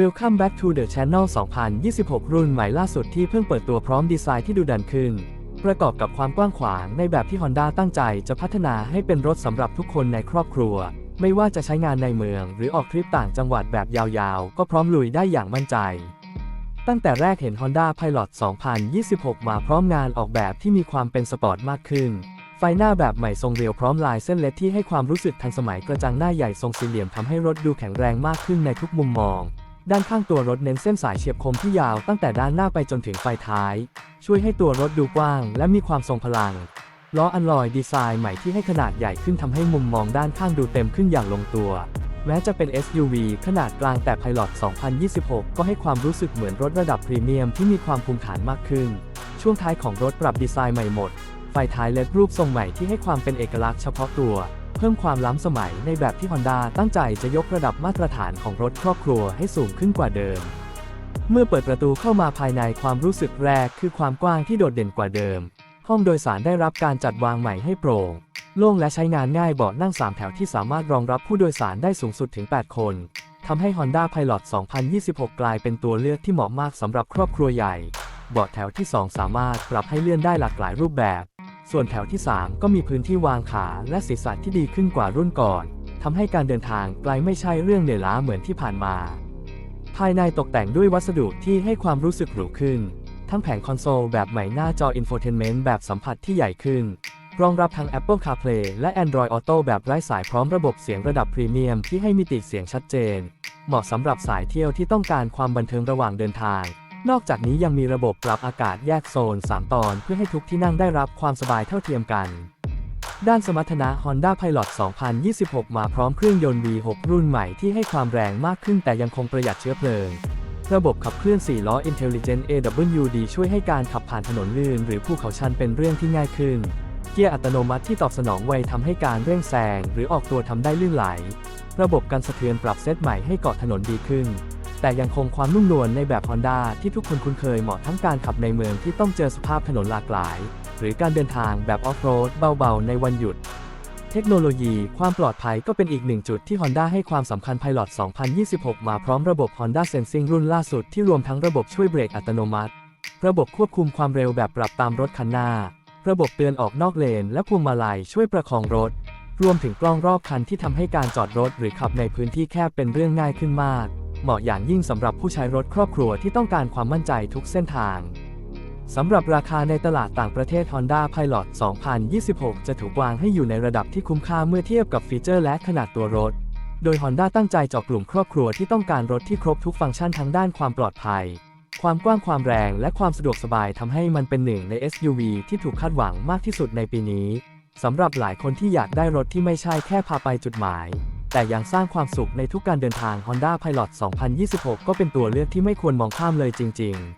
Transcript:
Welcome back to the channel 2026 รุ่นใหม่ล่าสุดที่เพิ่งเปิดตัวพร้อมดีไซน์ที่ดูดันขึ้น ประกอบกับความกว้างขวางในแบบที่ Honda ตั้งใจจะพัฒนาให้เป็นรถสำหรับทุกคนในครอบครัว ไม่ว่าจะใช้งานในเมือง หรือออกทริปต่างจังหวัดแบบยาวๆ ก็พร้อมลุยได้อย่างมั่นใจ ตั้งแต่แรกเห็น Honda Pilot 2026 มาพร้อมงานออกแบบที่มีความเป็นสปอร์ตมากขึ้นไฟหน้าแบบใหม่ทรงเรียวพร้อมลายเส้นเล็ดที่ให้ความรู้สึกทันสมัยกระจังหน้าใหญ่ทรงสี่เหลี่ยมทำให้รถดูแข็งแรงมากขึ้นในทุกมุมมอง ด้านข้างตัวรถเน้นเส้นสายเฉียบคมที่ยาวตั้งแต่ด้านหน้าไปจนถึงไฟท้าย ช่วยให้ตัวรถดูกว้าง และมีความทรงพลัง ล้ออันลอยดีไซน์ใหม่ที่ให้ขนาดใหญ่ขึ้นทำให้มุมมองด้านข้างดูเต็มขึ้นอย่างลงตัว แม้จะเป็น SUV ขนาดกลางแต่ Pilot 2026 ก็ให้ความรู้สึกเหมือนรถระดับพรีเมียมที่มีความภูมิฐานมากขึ้น ช่วงท้ายของรถปรับดีไซน์ใหม่หมด ไฟท้ายเล็ดรูปทรงใหม่ที่ให้ความเป็นเอกลักษณ์เฉพาะตัว เพิ่มความล้ำสมัยในแบบที่ Honda ตั้งใจจะยกระดับมาตรฐานของรถครอบครัวให้สูงขึ้นกว่าเดิม เมื่อเปิดประตูเข้ามาภายในความรู้สึกแรกคือความกว้างที่โดดเด่นกว่าเดิม ห้องโดยสารได้รับการจัดวางใหม่ให้โปร่งโล่งและใช้งานง่ายเบาะนั่ง 3 แถวที่สามารถรองรับผู้โดยสารได้สูงสุดถึง 8 คนทำให้ Honda Pilot 2026 กลายเป็นตัวเลือกที่เหมาะมากสำหรับครอบครัวใหญ่ เบาะแถวที่ 2 สามารถปรับให้เลื่อนได้หลากหลายรูปแบบ ส่วนแถวที่ 3 ก็มีพื้นที่วางขาและศีรษะที่ดีขึ้นกว่ารุ่นก่อนทำให้การเดินทางไกลไม่ใช่เรื่องเหนื่อยล้าเหมือนที่ผ่านมา ภายในตกแต่งด้วยวัสดุที่ให้ความรู้สึกหรูขึ้น ทั้งแผงคอนโซลแบบใหม่หน้าจอ Infotainment แบบสัมผัสที่ใหญ่ขึ้น รองรับทั้ง Apple CarPlay และ Android Auto แบบไร้สายพร้อมระบบเสียงระดับพรีเมียมที่ให้มิติเสียงชัดเจน เหมาะสำหรับสายเที่ยวที่ต้องการความบันเทิงระหว่างเดินทาง นอกจากนี้ยังมีระบบปรับอากาศแยกโซน 3 ตอนเพื่อให้ทุกที่นั่งได้รับความสบายเท่าเทียมกัน ด้านสมรรถนะ Honda Pilot 2026 มาพร้อมเครื่องยนต์ V6 รุ่นใหม่ที่ให้ความแรงมากขึ้นแต่ยังคงประหยัดเชื้อเพลิง ระบบขับเคลื่อน 4 ล้อ Intelligent AWD ช่วยให้การขับผ่านถนนลื่น หรือภูเขาชันเป็นเรื่องที่ง่ายขึ้น เกียร์อัตโนมัติที่ตอบสนองไวทำให้การเร่งแซงหรือออกตัวทำได้ลื่นไหล ระบบกันสะเทือนปรับเซตใหม่ให้เกาะถนนดีขึ้น แต่ยังคงความนุ่มนวลในแบบ Honda ที่ทุกคนคุ้นเคยเหมาะทั้งการขับในเมืองที่ต้องเจอสภาพถนนหลากหลาย หรือการเดินทางแบบออฟโรดเบาๆ ในวันหยุด เทคโนโลยีความปลอดภัยก็เป็นอีกหนึ่งจุดที่ Honda ให้ความสำคัญ Pilot 2026 มาพร้อมระบบ Honda Sensing รุ่นล่าสุดที่รวมทั้งระบบช่วยเบรกอัตโนมัติ ระบบควบคุมความเร็วแบบปรับตามรถคันหน้า ระบบเตือนออกนอกเลน และพวงมาลัยช่วยประคองรถ รวมถึงกล้องรอบคันที่ทำให้การจอดรถ หรือขับในพื้นที่แคบเป็นเรื่องง่ายขึ้นมาก เหมาะอย่างยิ่งสำหรับผู้ใช้รถครอบครัวที่ต้องการความมั่นใจทุกเส้นทาง สำหรับราคาในตลาดต่างประเทศ Honda Pilot 2026 จะถูกวางให้อยู่ในระดับที่คุ้มค่าเมื่อเทียบกับฟีเจอร์และขนาดตัวรถ โดย Honda ตั้งใจเจาะกลุ่มครอบครัวที่ต้องการรถที่ครบทุกฟังก์ชันทั้งด้านความปลอดภัย ความกว้างความแรงและความสะดวกสบายทำให้มันเป็นหนึ่งใน SUV ที่ถูกคาดหวังมากที่สุดในปีนี้สำหรับหลายคนที่อยากได้รถที่ไม่ใช่แค่พาไปจุดหมาย แต่ยังสร้างความสุขในทุกการเดินทาง Honda Pilot 2026 ก็เป็นตัวเลือกที่ไม่ควรมองข้ามเลยจริง ๆ